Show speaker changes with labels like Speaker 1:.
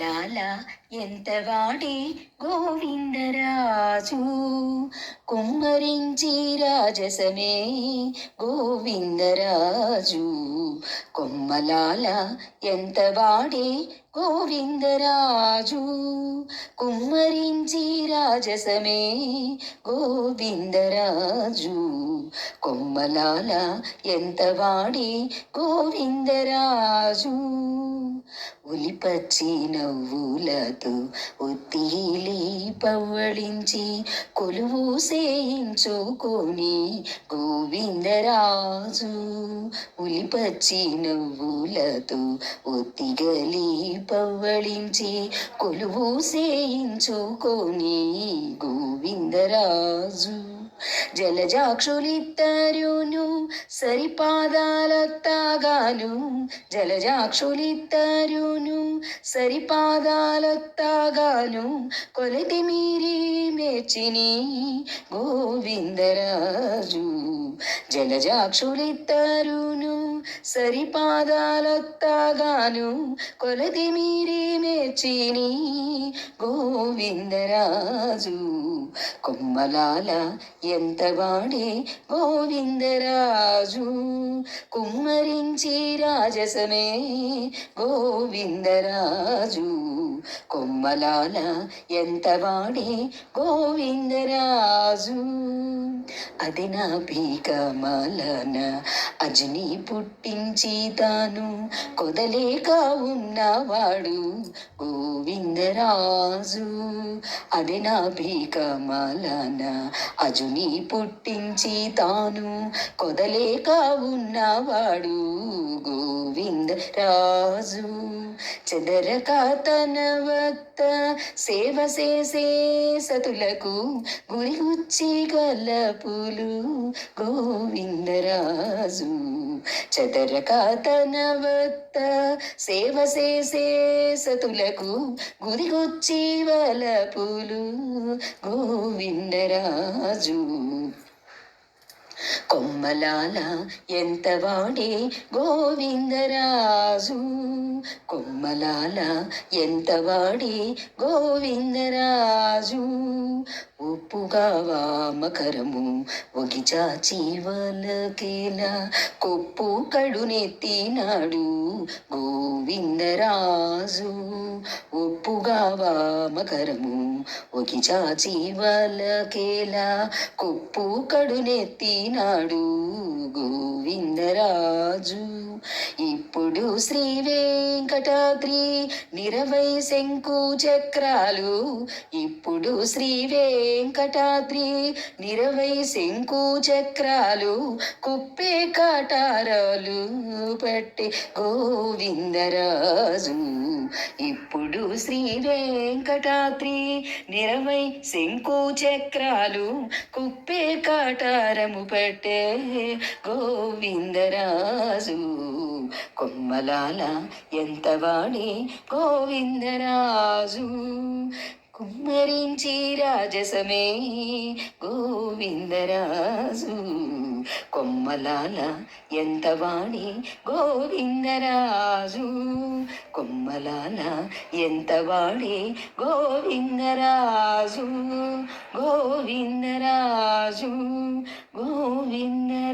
Speaker 1: లాలా ఎంత వాడి గోవిందరాజు? కుమ్మరించి రాజసమే గోవిందరాజు. కొమ్మలాల ఎంత వాడి గోవిందరాజు? కుమ్మరించి రాజసమే గోవిందరాజు. కొమ్మలాల ఎంత వాడి గోవిందరాజు? ఉలిపచ్చి నవ్వులతో ఒత్తిలి పవ్వళించి కొలువు సేయించుకొని గోవిందరాజు ఉలిపచ్చి నవ్వులతో ఒత్తిగలి పవ్వళించి కొలువు సేయించుకొని గోవిందరాజు జలజాక్షులిద్దరును సరిపాదాలొత్తాగాను జలజాక్షులిద్దరును సరిపాదాలొత్తాగాను కొలతి మీరి మెచ్చిని గోవిందరాజు జలజాక్షులిద్దరును సరిపాదాలొత్తాగాను కొలతి మీరి మెచ్చిని గోవిందరాజు కొమ్మలాల ఎంత వాడే గోవిందరాజు? కుమ్మరించి రాజసమే గోవిందరాజు. కొమ్మలాల ఎంత వాడే గోవిందరాజు? అది నా పీకమాలన అజని పుట్టించి తాను కొదలేక ఉన్నవాడు గోవిందరాజు. అది నా భీకమాలన అజుని పుట్టించి తాను కొదలేక ఉన్నవాడు గోవిందరాజు. చెదరక తన వత్త సేవ చేసే సతులకు గురిగుచ్చి గలపులు గోవిందరాజు చదరక వత్త సేవ చేసే సతులకు గురిగుచ్చి వలపులు గోవిందరాజు కొమ్మలాల ఎంత వాడే గోవిందరాజు? కొమ్మలాల ఎంత వాడే గోవిందరాజు? ఉప్పుగా వామకరము ఒగిచాచి వలకేల కొప్పు కడునెత్తినాడు గోవిందరాజు. ఉప్పుగా వామకరము ఒగిచాచి వాళ్ళకేలా కొప్పు కడునెత్తినాడు గోవిందరాజు. ఇప్పుడు శ్రీ వెంకటాద్రి నిరవై శంకు చక్రాలు. ఇప్పుడు శ్రీ వెంకటాద్రి నిరవై శంకు చక్రాలు. కుప్పే కాటారాలు పట్టి గోవిందరాజు. ఇప్పుడు శ్రీ వెంకటాద్రి నిరవై శంకు చక్రాలు కుప్పే కాటారము పట్టే గోవిందరాజు. కొమ్మలాల ఎంత వాడే గోవిందరాజు. కుమ్మరించి రాజసమే గోవిందరాజు. కొమ్మలాల ఎంత వాణి గోవిందరాజు. కొమ్మలాల ఎంత వాడి గోవిందరాజు. గోవిందరాజు గోవిందరాజు